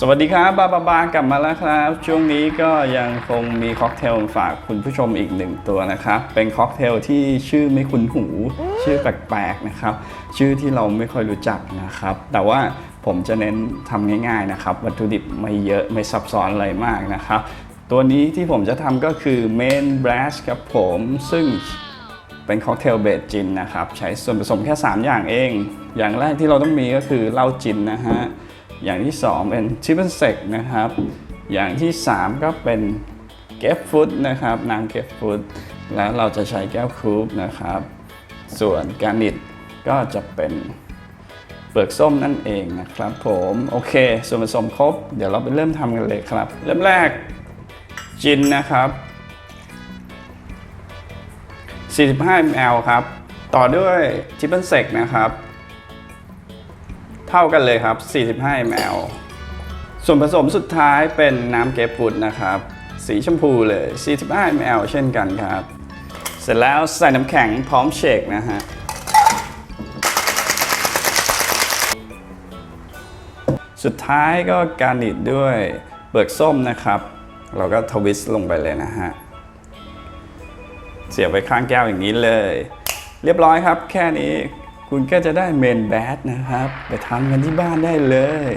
สวัสดีครับบาบาบากลับมาแล้วครับ ช่วงนี้ก็ยังคงมีค็อกเทลฝากคุณผู้ชมอีกหนึ่งตัวนะครับ เป็นค็อกเทลที่ชื่อไม่คุ้นหู ชื่อแปลกๆนะครับ ชื่อที่เราไม่ค่อยรู้จักนะครับ แต่ว่าผมจะเน้นทำง่ายๆนะครับ วัตถุดิบไม่เยอะไม่ซับซ้อนอะไรมากนะครับ ตัวนี้ที่ผมจะทำก็คือเมนบรัชครับผม ซึ่งเป็นค็อกเทลเบสจินนะครับ ใช้ส่วนผสมแค่ 3 อย่างเอง อย่างแรกที่เราต้องมีก็คือเหล้าจินนะฮะ อย่างที่ 2 เป็นชิปเปนเซกนะครับ อย่างที่ 3 ก็เป็นเกฟฟุตนะครับน้ำเกฟฟุตแล้วเราจะใช้แก้วครูปนะครับ ส่วนการนิดก็จะเป็นเปลือกส้มนั่นเองนะครับผมโอเค ส่วนผสมครบ เดี๋ยวเราไปเริ่มทำกันเลยครับ เริ่มแรกจินนะครับ 45 ml ครับ ต่อด้วยทิปเปิลเซกนะครับ เท่ากันเลยครับ 45 ml ส่วนผสมสุดท้ายเป็นน้ำเกฟฟูดนะครับ สีชมพูเลย 45 ml เช่นกันครับ เสร็จแล้วใส่น้ำแข็งพร้อมเชคนะฮะสุดท้ายก็การนิดด้วยเปลือกส้มนะครับ เราก็ทวิสต์ลงไปเลยนะฮะ เสียบไว้ข้างแก้วอย่างนี้เลย เรียบร้อยครับแค่นี้ คุณก็จะได้เมนแบดนะครับ ไปทำกันที่บ้านได้เลย